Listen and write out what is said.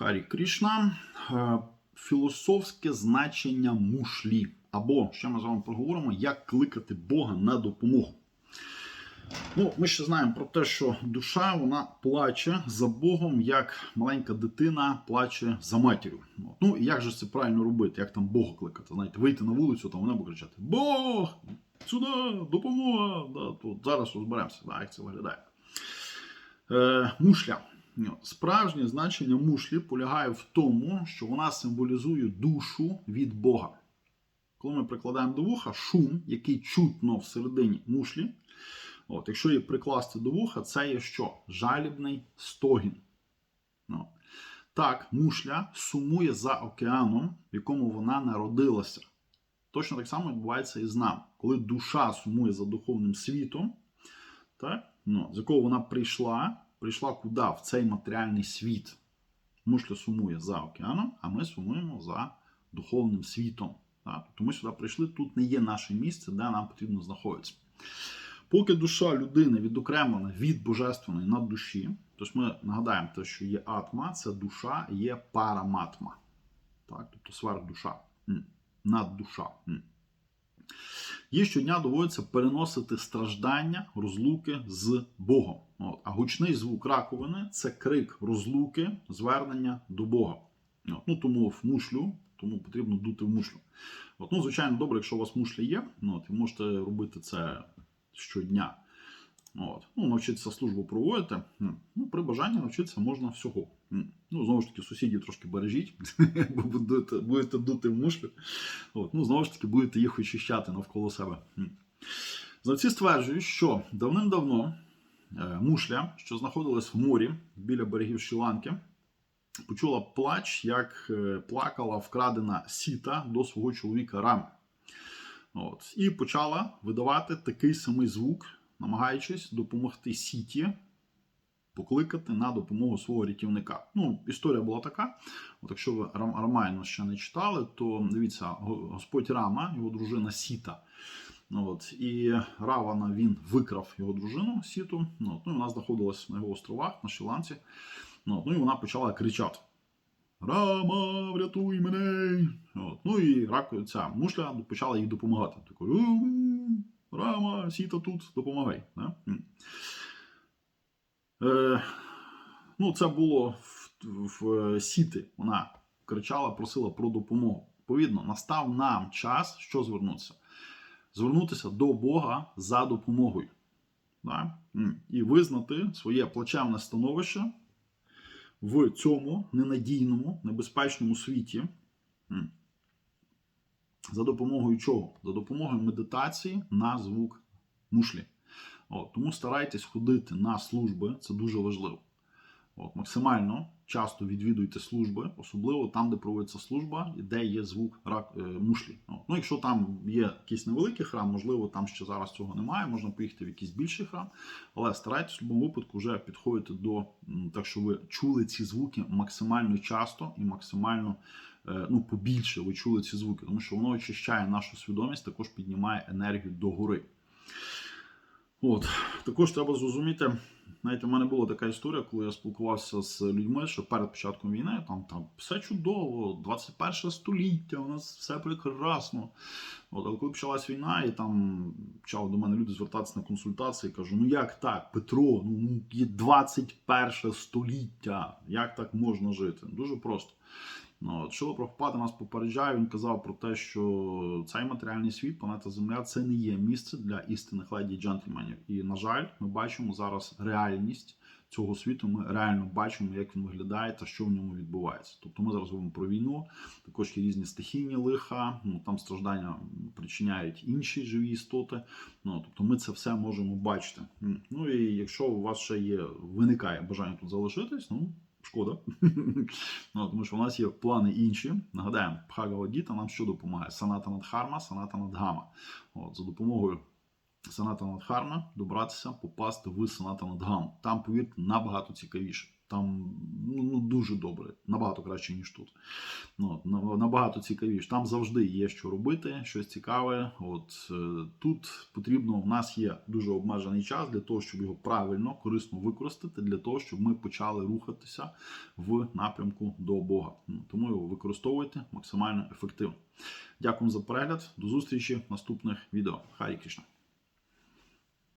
Харі Крішна. Е, Філософське значення мушлі. Або ще ми з вами проговоримо, як кликати Бога на допомогу. Ну, Ми ще знаємо про те, що душа вона плаче за Богом, як маленька дитина плаче за матір'ю. Ну і як же це правильно робити? Як там Бога кликати? Знаєте, вийти на вулицю, там вона буде кричати: Бог! Сюди, допомога! Да, то зараз розберемося, да, як це виглядає. Е, мушля. Справжнє значення мушлі полягає в тому, що вона символізує душу від Бога. Коли ми прикладаємо до вуха шум, який чутно всередині мушлі, от, якщо її прикласти до вуха, це є що? Жалібний стогін. Ну. Так, мушля сумує за океаном, в якому вона народилася. Точно так само відбувається і з нами. Коли душа сумує за духовним світом, так, ну, з якого вона прийшла, прийшла куди? В цей матеріальний світ. Мушля сумує за океаном, а ми сумуємо за духовним світом. Так? Тобто ми сюди прийшли, тут не є наше місце, де нам потрібно знаходитися. Поки душа людини відокремлена від божественної наддуші, тож ми нагадаємо те, що є атма, це душа, є параматма. Так? Тобто сверхдуша, наддуша. Їй щодня доводиться переносити страждання, розлуки з Богом. От. А гучний звук раковини це крик розлуки, звернення до Бога. От. Ну, Тому в мушлю, тому потрібно дути в мушлю. От. Ну, Звичайно, добре, якщо у вас мушля є, от, ви можете робити це щодня. От. Ну, Навчитися службу проводити. Ну, При бажанні навчитися можна всього. Ну, Знову ж таки, сусідів трошки бережіть, бо будете, будете дути в мушлю. От. Ну, Знову ж таки, будете їх очищати навколо себе. Знавці стверджують, що давним-давно мушля, що знаходилась в морі біля берегів Шрі-Ланки, почула плач, як плакала вкрадена сіта до свого чоловіка Рами. От. І почала видавати такий самий звук, намагаючись допомогти сіті покликати на допомогу свого рятівника. Ну, історія була така. От Якщо ви Рамайну ще не читали, то дивіться, Господь Рама, його дружина Сіта. От, І Равана він викрав його дружину Сіту. От, ну, Вона знаходилась на його островах, на Шіланці. От, ну і вона почала кричати. Рама, врятуй мене! От. Ну і раку, ця мушля почала їй допомагати. Такою, Рама, сіта тут, допомагай. Да? Е, ну, Це було в, в сіти. Вона кричала, просила про допомогу. Відповідно, настав нам час, що звернутися? Звернутися до Бога за допомогою. Да? І визнати своє плачевне становище в цьому ненадійному, небезпечному світі. За допомогою чого? За допомогою медитації на звук мушлі. От, Тому старайтесь ходити на служби, це дуже важливо. От, Максимально часто відвідуйте служби, особливо там, де проводиться служба, де є звук рак, е, мушлі. От. Ну, Якщо там є якийсь невеликий храм, можливо, там ще зараз цього немає, можна поїхати в якийсь більший храм. Але старайтесь в будь-якому випадку вже підходити до так, що ви чули ці звуки максимально часто і максимально е, ну, побільше ви чули ці звуки, тому що воно очищає нашу свідомість, також піднімає енергію догори. От. Також треба зрозуміти, знаєте, в мене була така історія, коли я спілкувався з людьми, що перед початком війни там там все чудово, 21 століття, у нас все прекрасно. От, Але коли почалась війна, і там почали до мене люди звертатися на консультації, кажу, ну як так, Петро, ну є 21 століття, як так можна жити? Дуже просто. Ну, от, Шило Прабхупада нас попереджає, він казав про те, що цей матеріальний світ, планета Земля, це не є місце для істинних леді джентльменів. І, на жаль, ми бачимо зараз реальність цього світу. Ми реально бачимо, як він виглядає та що в ньому відбувається. Тобто ми зараз говоримо про війну, також є різні стихійні лиха, ну там страждання причиняють інші живі істоти. Ну тобто ми це все можемо бачити. Ну і якщо у вас ще є, виникає бажання тут залишитись, ну. Шкода, ну, тому що у нас є плани інші. Нагадаємо, Бхагавадгіта нам що допомагає? Саната Надхарма, Саната Надгама. От, За допомогою Саната Надхарма добратися, попасти в Саната Надгаму. Там, повірте, набагато цікавіше. Там ну, ну, дуже добре, набагато краще, ніж тут. Ну, набагато цікавіше. Там завжди є що робити, щось цікаве. От е, тут потрібно, в нас є дуже обмежений час для того, щоб його правильно, корисно використати, для того, щоб ми почали рухатися в напрямку до Бога. Ну, Тому його використовуйте максимально ефективно. Дякую за перегляд. До зустрічі в наступних відео. Харі Кришна.